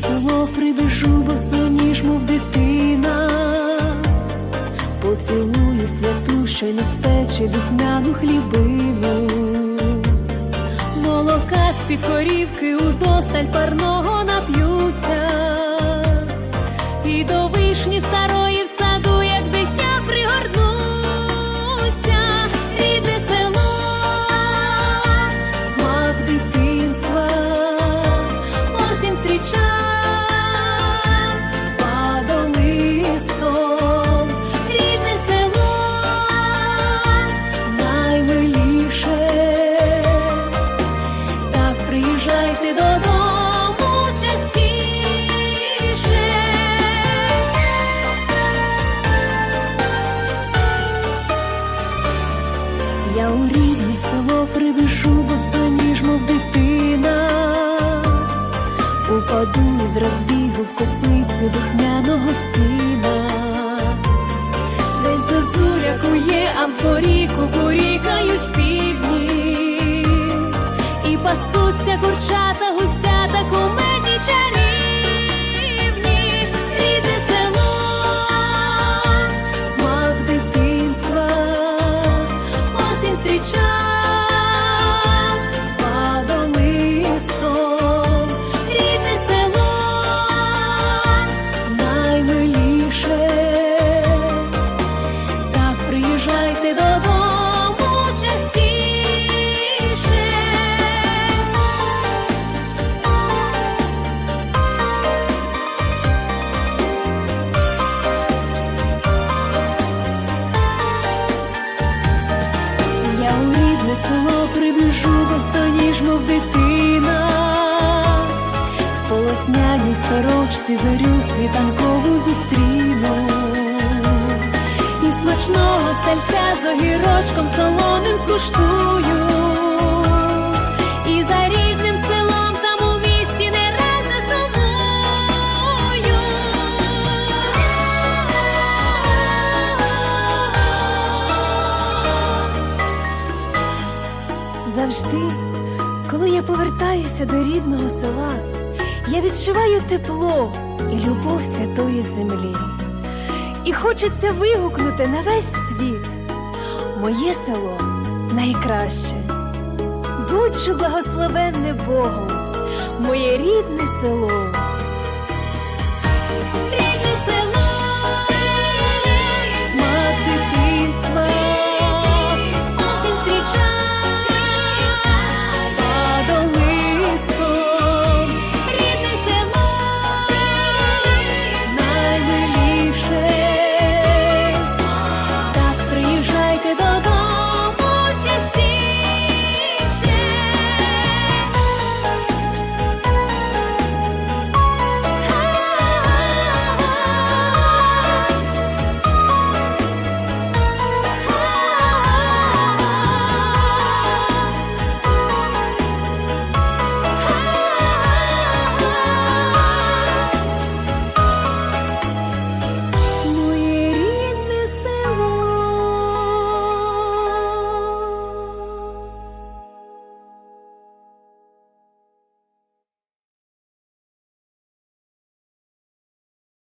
село прибіжу, бо ніж, мов дитина, поцілую святу, що не спече духмяну хлібину, молока з під корівки удосталь парного. Я у рідне село прибіжу, бо ніж мов дитина, упаду з розбігу в копицю духмяного сіна, десь зозуля кує, а в дворі кукурікають півні, і пасуться курчата, гусята, сорочці зорю світанкову зустріну, і смачного сальця з огірочком солоним скуштую, і за рідним селом там у місті не раз засумую. Завжди, коли я повертаюся до рідного села, я відчуваю тепло і любов святої землі. І хочеться вигукнути на весь світ. Моє село найкраще. Будь-що благословенне Богом, моє рідне село.